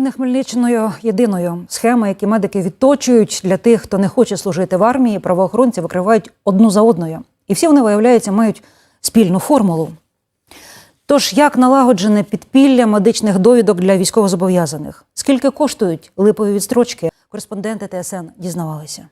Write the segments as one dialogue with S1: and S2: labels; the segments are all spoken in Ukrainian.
S1: І не Хмельниччиною єдиною схеми, які медики відточують для тих, хто не хоче служити в армії, правоохоронці викривають одну за одною. І всі вони, виявляється, мають спільну формулу. Тож, як налагоджене підпілля медичних довідок для військовозобов'язаних? Скільки коштують липові відстрочки? Кореспонденти ТСН дізнавалися.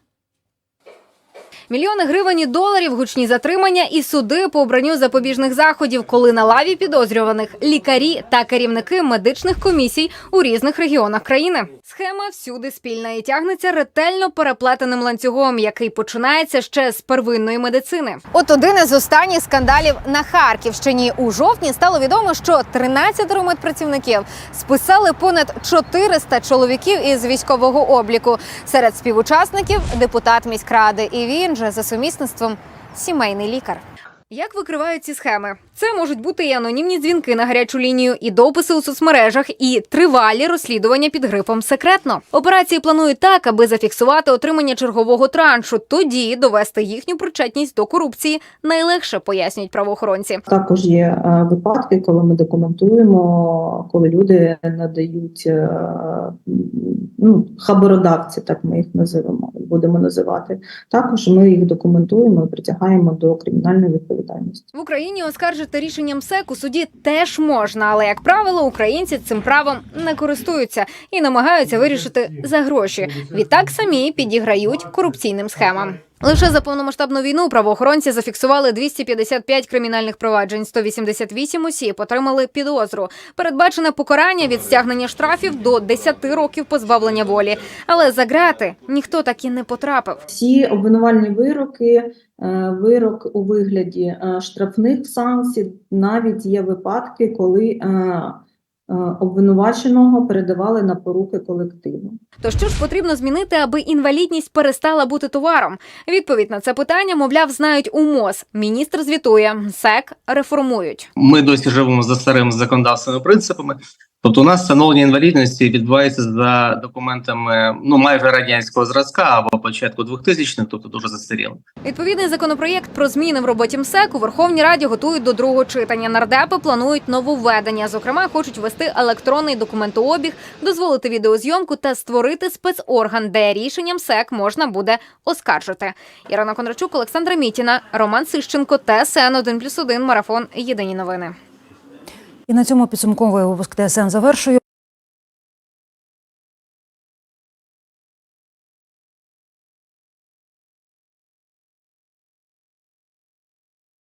S2: Мільйони гривень і доларів, гучні затримання і суди по обранню запобіжних заходів, коли на лаві підозрюваних лікарі та керівники медичних комісій у різних регіонах країни. Схема всюди спільна і тягнеться ретельно переплетеним ланцюгом, який починається ще з первинної медицини. От один із останніх скандалів на Харківщині у жовтні стало відомо, що 13 медпрацівників списали понад 400 чоловіків із військового обліку. Серед співучасників депутат міськради, і він же за сумісництвом сімейний лікар. Як викривають ці схеми? Це можуть бути і анонімні дзвінки на гарячу лінію, і дописи у соцмережах, і тривалі розслідування під грифом секретно. Операції планують так, аби зафіксувати отримання чергового траншу. Тоді довести їхню причетність до корупції найлегше пояснюють правоохоронці.
S3: Також є е, випадки, коли ми документуємо, коли люди надають е, ну, хабародавці, так ми їх називаємо, будемо називати. Також ми їх документуємо і притягаємо до кримінальної відповідальності.
S2: В Україні оскаржити рішення МСЕК у суді теж можна, але як правило, українці цим правом не користуються і намагаються вирішити за гроші. Відтак самі підіграють корупційним схемам. Лише за повномасштабну війну правоохоронці зафіксували 255 кримінальних проваджень, 188 осіб отримали підозру. Передбачене покарання від стягнення штрафів до 10 років позбавлення волі. Але за ґрати ніхто так і не потрапив.
S3: Всі обвинувальні вироки, е, вирок у вигляді е, штрафних санкцій, навіть є випадки, коли е, обвинуваченого передавали на поруки колективу.
S2: То що ж потрібно змінити, аби інвалідність перестала бути товаром? Відповідь на це питання, мовляв, знають у МОЗ. Міністр звітує, СЕК реформують.
S4: ми досі живемо за старими законодавцями принципами. Тобто, у нас встановлення інвалідності відбувається за документами ну майже радянського зразка або початку 2000-х, тобто дуже застарілим.
S2: Відповідний законопроєкт про зміни в роботі МСЕК у Верховній Раді готують до другого читання. Нардепи планують нововведення. Зокрема, хочуть ввести електронний документообіг, дозволити відеозйомку та створити спецорган, де рішення МСЕК можна буде оскаржити. Ірина Кондрачук, Олександра Мітіна, Роман Сищенко, ТСН 1+,1, Марафон. Єдині новини.
S1: І на цьому підсумковий випуск ТСН завершую.